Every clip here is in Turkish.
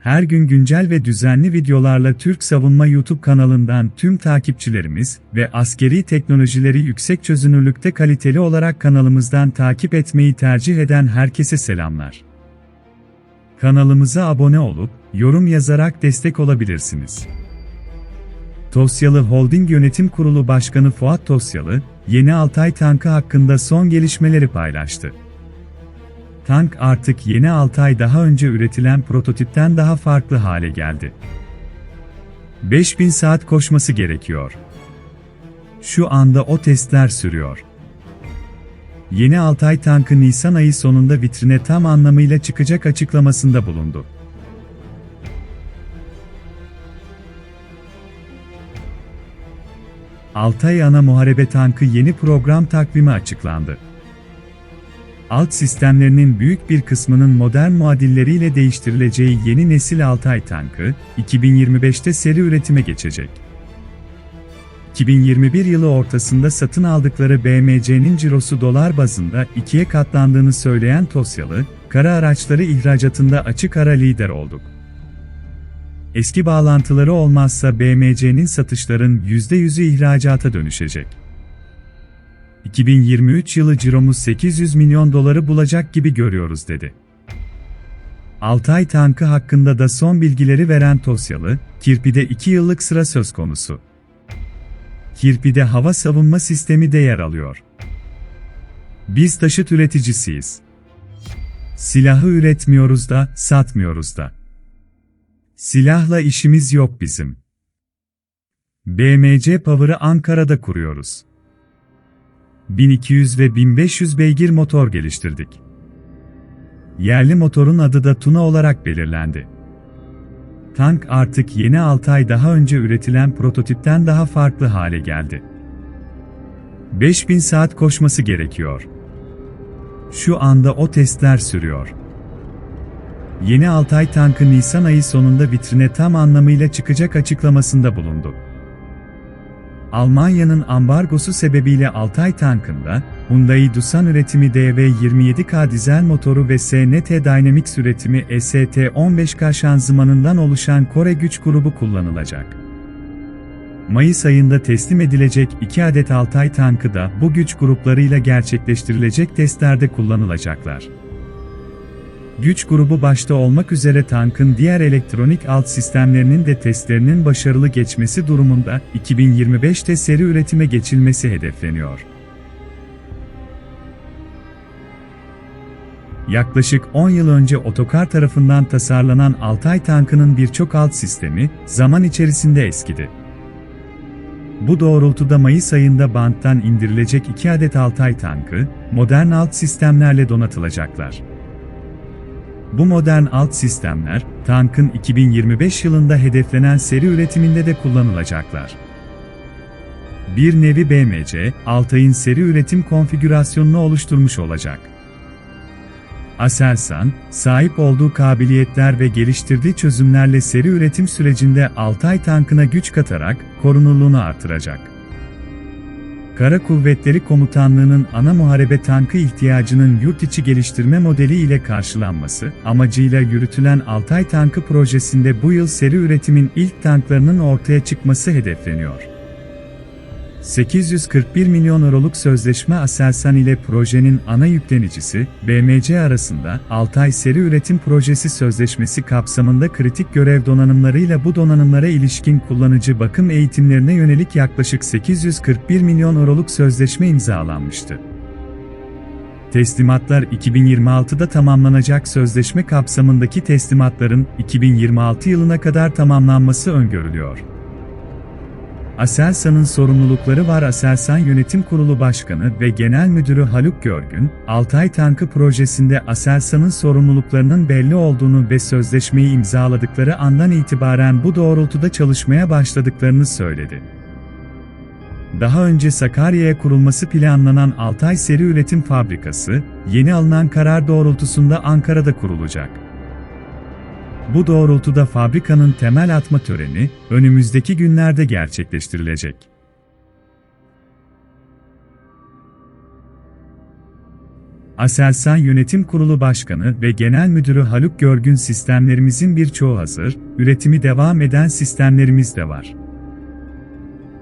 Her gün güncel ve düzenli videolarla Türk Savunma YouTube kanalından tüm takipçilerimiz ve askeri teknolojileri yüksek çözünürlükte kaliteli olarak kanalımızdan takip etmeyi tercih eden herkese selamlar. Kanalımıza abone olup, yorum yazarak destek olabilirsiniz. Tosyalı Holding Yönetim Kurulu Başkanı Fuat Tosyalı, yeni Altay tankı hakkında son gelişmeleri paylaştı. Tank artık yeni Altay daha önce üretilen prototipten daha farklı hale geldi. 5000 saat koşması gerekiyor. Şu anda o testler sürüyor. Yeni Altay tankı Nisan ayı sonunda vitrine tam anlamıyla çıkacak açıklamasında bulundu. Altay ana muharebe tankı yeni program takvimi açıklandı. Alt sistemlerinin büyük bir kısmının modern muadilleriyle değiştirileceği yeni nesil Altay tankı, 2025'te seri üretime geçecek. 2021 yılı ortasında satın aldıkları BMC'nin cirosu dolar bazında ikiye katlandığını söyleyen Tosyalı, kara araçları ihracatında açık ara lider olduk. Eski bağlantıları olmazsa BMC'nin satışların %100'ü ihracata dönüşecek. 2023 yılı ciromuz 800 milyon doları bulacak gibi görüyoruz dedi. Altay tankı hakkında da son bilgileri veren Tosyalı, Kirpi'de 2 yıllık sıra söz konusu. Kirpi'de hava savunma sistemi de yer alıyor. Biz taşıt üreticisiyiz. Silahı üretmiyoruz da, satmıyoruz da. Silahla işimiz yok bizim. BMC Power'ı Ankara'da kuruyoruz. 1200 ve 1500 beygir motor geliştirdik. Yerli motorun adı da Tuna olarak belirlendi. Tank artık yeni 6 ay daha önce üretilen prototipten daha farklı hale geldi. 5000 saat koşması gerekiyor. Şu anda o testler sürüyor. Yeni Altay tankı Nisan ayı sonunda vitrine tam anlamıyla çıkacak açıklamasında bulundu. Almanya'nın ambargosu sebebiyle Altay tankında, Hyundai Tucson üretimi DV27K dizel motoru ve SNT Dynamics üretimi ST15K şanzımanından oluşan Kore güç grubu kullanılacak. Mayıs ayında teslim edilecek 2 adet Altay tankı da bu güç gruplarıyla gerçekleştirilecek testlerde kullanılacaklar. Güç grubu başta olmak üzere tankın diğer elektronik alt sistemlerinin de testlerinin başarılı geçmesi durumunda 2025'te seri üretime geçilmesi hedefleniyor. Yaklaşık 10 yıl önce Otokar tarafından tasarlanan Altay tankının birçok alt sistemi zaman içerisinde eskidi. Bu doğrultuda Mayıs ayında banttan indirilecek 2 adet Altay tankı, modern alt sistemlerle donatılacaklar. Bu modern alt sistemler, tankın 2025 yılında hedeflenen seri üretiminde de kullanılacaklar. Bir nevi BMC, Altay'ın seri üretim konfigürasyonunu oluşturmuş olacak. Aselsan, sahip olduğu kabiliyetler ve geliştirdiği çözümlerle seri üretim sürecinde Altay tankına güç katarak korunurluğunu artıracak. Kara Kuvvetleri Komutanlığı'nın ana muharebe tankı ihtiyacının yurt içi geliştirme modeli ile karşılanması amacıyla yürütülen Altay Tankı projesinde bu yıl seri üretimin ilk tanklarının ortaya çıkması hedefleniyor. 841 milyon euroluk sözleşme Aselsan ile projenin ana yüklenicisi, BMC arasında Altay Seri Üretim Projesi Sözleşmesi kapsamında kritik görev donanımlarıyla bu donanımlara ilişkin kullanıcı bakım eğitimlerine yönelik yaklaşık 841 milyon euroluk sözleşme imzalanmıştı. Teslimatlar 2026'da tamamlanacak sözleşme kapsamındaki teslimatların 2026 yılına kadar tamamlanması öngörülüyor. Aselsan'ın sorumlulukları var Aselsan Yönetim Kurulu Başkanı ve Genel Müdürü Haluk Görgün, Altay Tankı projesinde Aselsan'ın sorumluluklarının belli olduğunu ve sözleşmeyi imzaladıkları andan itibaren bu doğrultuda çalışmaya başladıklarını söyledi. Daha önce Sakarya'ya kurulması planlanan Altay Seri Üretim Fabrikası, yeni alınan karar doğrultusunda Ankara'da kurulacak. Bu doğrultuda fabrikanın temel atma töreni önümüzdeki günlerde gerçekleştirilecek. Aselsan Yönetim Kurulu Başkanı ve Genel Müdürü Haluk Görgün sistemlerimizin birçoğu hazır, üretimi devam eden sistemlerimiz de var.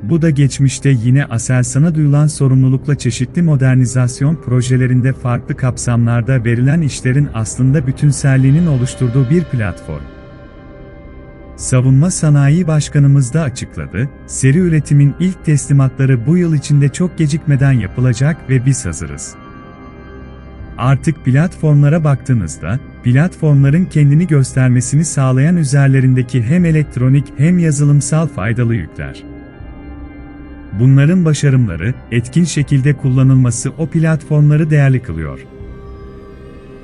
Bu da geçmişte yine Aselsan'a duyulan sorumlulukla çeşitli modernizasyon projelerinde farklı kapsamlarda verilen işlerin aslında bütünselliğinin oluşturduğu bir platform. Savunma Sanayi Başkanımız da açıkladı, seri üretimin ilk teslimatları bu yıl içinde çok gecikmeden yapılacak ve biz hazırız. Artık platformlara baktığınızda, platformların kendini göstermesini sağlayan üzerlerindeki hem elektronik hem yazılımsal faydalı yükler. Bunların başarımları, etkin şekilde kullanılması o platformları değerli kılıyor.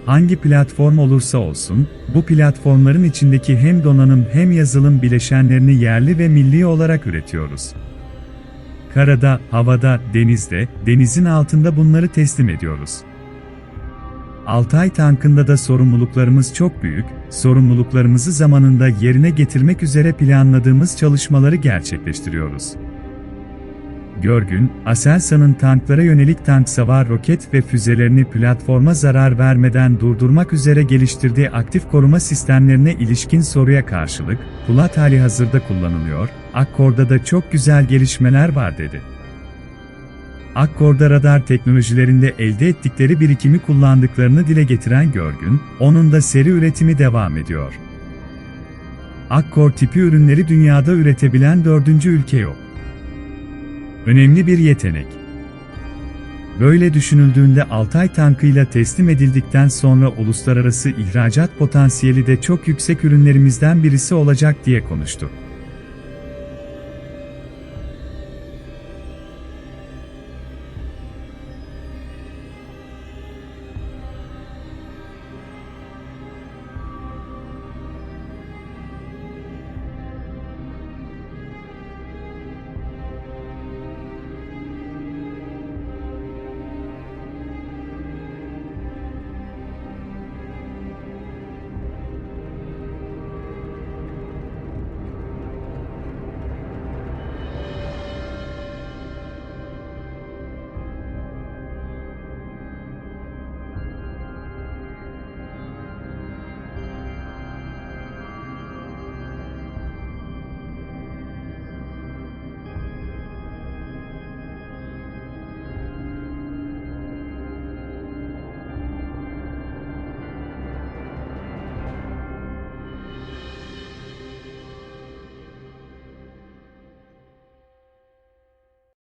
Hangi platform olursa olsun, bu platformların içindeki hem donanım hem yazılım bileşenlerini yerli ve milli olarak üretiyoruz. Karada, havada, denizde, denizin altında bunları teslim ediyoruz. Altay tankında da sorumluluklarımız çok büyük, sorumluluklarımızı zamanında yerine getirmek üzere planladığımız çalışmaları gerçekleştiriyoruz. Görgün, Aselsan'ın tanklara yönelik tank savar roket ve füzelerini platforma zarar vermeden durdurmak üzere geliştirdiği aktif koruma sistemlerine ilişkin soruya karşılık, Pulat hali hazırda kullanılıyor, Akkor'da da çok güzel gelişmeler var dedi. Akkor'da radar teknolojilerinde elde ettikleri birikimi kullandıklarını dile getiren Görgün, onun da seri üretimi devam ediyor. Akkor tipi ürünleri dünyada üretebilen dördüncü ülke yok. Önemli bir yetenek. Böyle düşünüldüğünde Altay tankıyla teslim edildikten sonra uluslararası ihracat potansiyeli de çok yüksek ürünlerimizden birisi olacak diye konuştu.